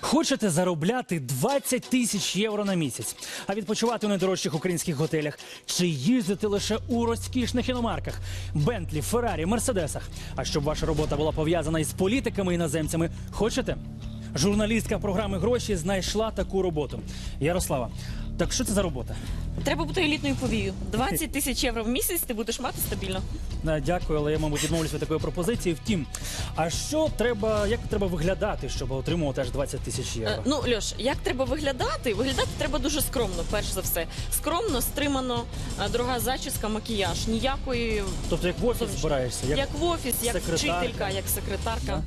Хочете заробляти 20 тисяч євро на місяць, а відпочивати у найдорожчих українських готелях чи їздити лише у розкішних іномарках Бентлі, Феррарі, Мерседесах. А щоб ваша робота була пов'язана із політиками іноземцями, хочете? Журналістка програми гроші знайшла таку роботу. Ярослава, так що це за робота? Треба бути елітною повією. 20 тисяч євро в місяць ти будеш мати стабільно. Е, Дякую, але я, мабуть, відмовлюсь від такої пропозиції. Втім, а що треба, як треба виглядати, щоб отримувати аж 20 тисяч євро? Е, ну, Льош, як треба виглядати? Виглядати треба дуже скромно, перш за все. Скромно, стримано, е, дорога зачіска, макіяж. Ніякої, Тобто, як в офіс збираєшся, як, в офіс, як секретарка. вчителька, як секретарка. Да?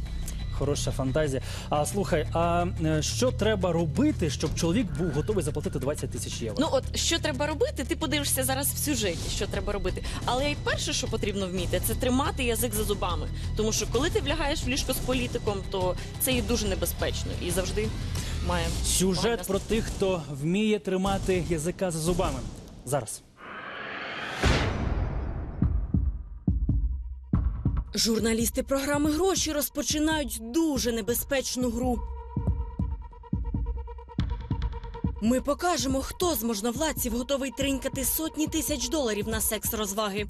Хороша фантазія. А слухай, а е, що треба робити, щоб чоловік був готовий заплатити 20 тисяч євро? Ну от що треба робити? Ти подивишся зараз в сюжеті, що треба робити. Але й перше, що потрібно вміти, це тримати язик за зубами. Тому що коли ти влягаєш в ліжко з політиком, то це є дуже небезпечно і завжди має Сюжет погане про тих, хто вміє тримати язика за зубами. Зараз. Журналісти програми гроші розпочинають дуже небезпечну гру. Ми покажемо, хто з можновладців готовий тринькати сотні тисяч доларів на секс розваги.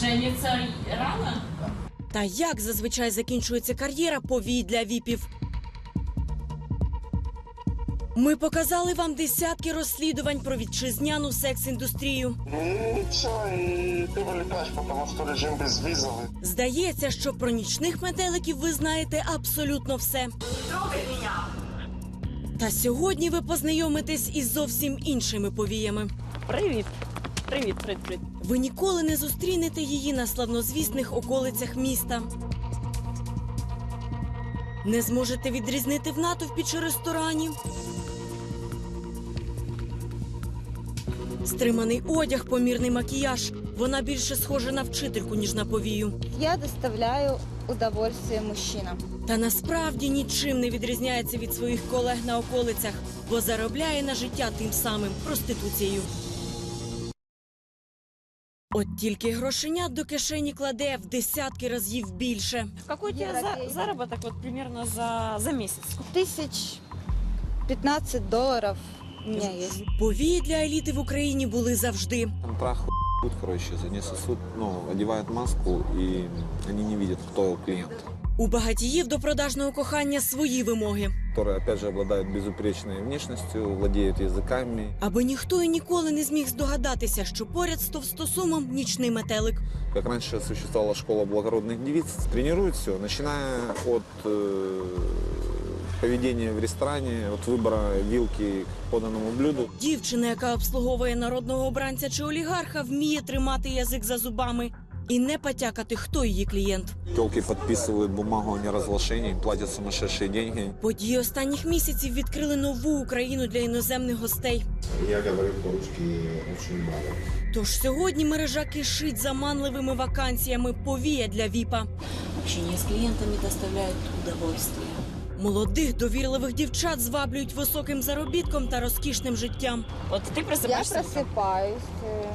Жениться рано? Та як зазвичай закінчується кар'єра повій для віпів. Ми показали вам десятки розслідувань про вітчизняну секс-індустрію. И все, и ты вылетаешь, потому что режим безвизовый. Здається, що про нічних метеликів ви знаєте абсолютно все. Та сьогодні ви познайомитесь із зовсім іншими повіями. Привіт. Привіт, привіт, привіт. Ви ніколи не зустрінете її на славнозвісних околицях міста. Не зможете відрізнити в натовпі чи ресторані. Стриманий одяг, помірний макіяж. Вона більше схожа на вчительку, ніж на повію. Я доставляю удовольствие мужчинам. Та насправді нічим не відрізняється від своїх колег на околицях, бо заробляє на життя тим самим проституцією. От тільки грошенят до кишені кладе в десятки разів більше. Какой у тебя за- Европейский. заработок вот примерно за, за месяц? Тысяч 15 долларов. Повії для еліти в Україні були завжди. Там трах тут, короче, они сосут, ну, одевают маску, и они не видят, кто клиент. У багатіїв до продажного кохання свої вимоги, Которые, опять же, обладают безупречной внешностью, владеют языками. аби ніхто і ніколи не зміг здогадатися, що поряд з товстосумом нічний метелик. Как раньше существовала школа благородных девиц, тренируют все, начиная от э, поведения в ресторане, от выбора вилки к поданному блюду. Дівчина, яка обслуговує народного обранця чи олігарха, вміє тримати язик за зубами і не потякати, хто її клієнт. Телки подписывают бумагу о неразглашении, им платят сумасшедшие деньги. Події останніх місяців відкрили нову Україну для іноземних гостей. Я говорю по-русски очень мало. Тож сьогодні мережа кишить заманливими вакансіями повія для віпа. Общение с клиентами доставляет удовольствие. Молодих довірливих дівчат зваблюють високим заробітком та розкішним життям. Вот ты Я просыпаешься утром. просыпаюсь, э,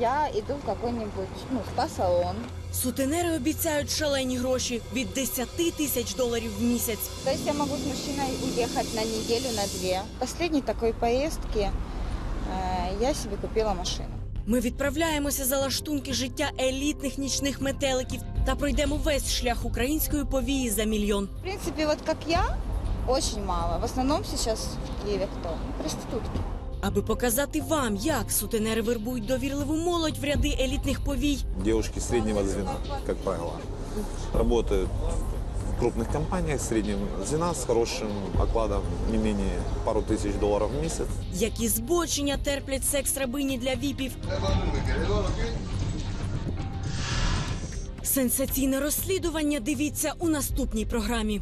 я иду в какой-нибудь ну, спа-салон. Сутенери обіцяють шалені гроші від 10 тисяч доларів в місяць. То есть я могу с мужчиной уехать на неделю, на две. В последней такой поездке э, я себе купила машину. Ми відправляємося за лаштунки життя елітних нічних метеликів та пройдемо весь шлях української повії за мільйон. В принципе, вот как я, очень мало. В основном сейчас в Киеве кто? Ну, Проститутки. Аби показати вам, як сутенери вербують довірливу молодь в ряди елітних повій, Девушки среднего звена, как правило, работают в крупных компаниях среднего звена с хорошим окладом не менее пару тысяч долларов в месяц. які збочення терплять секс рабині для віпів. Сенсаційне розслідування дивіться у наступній програмі.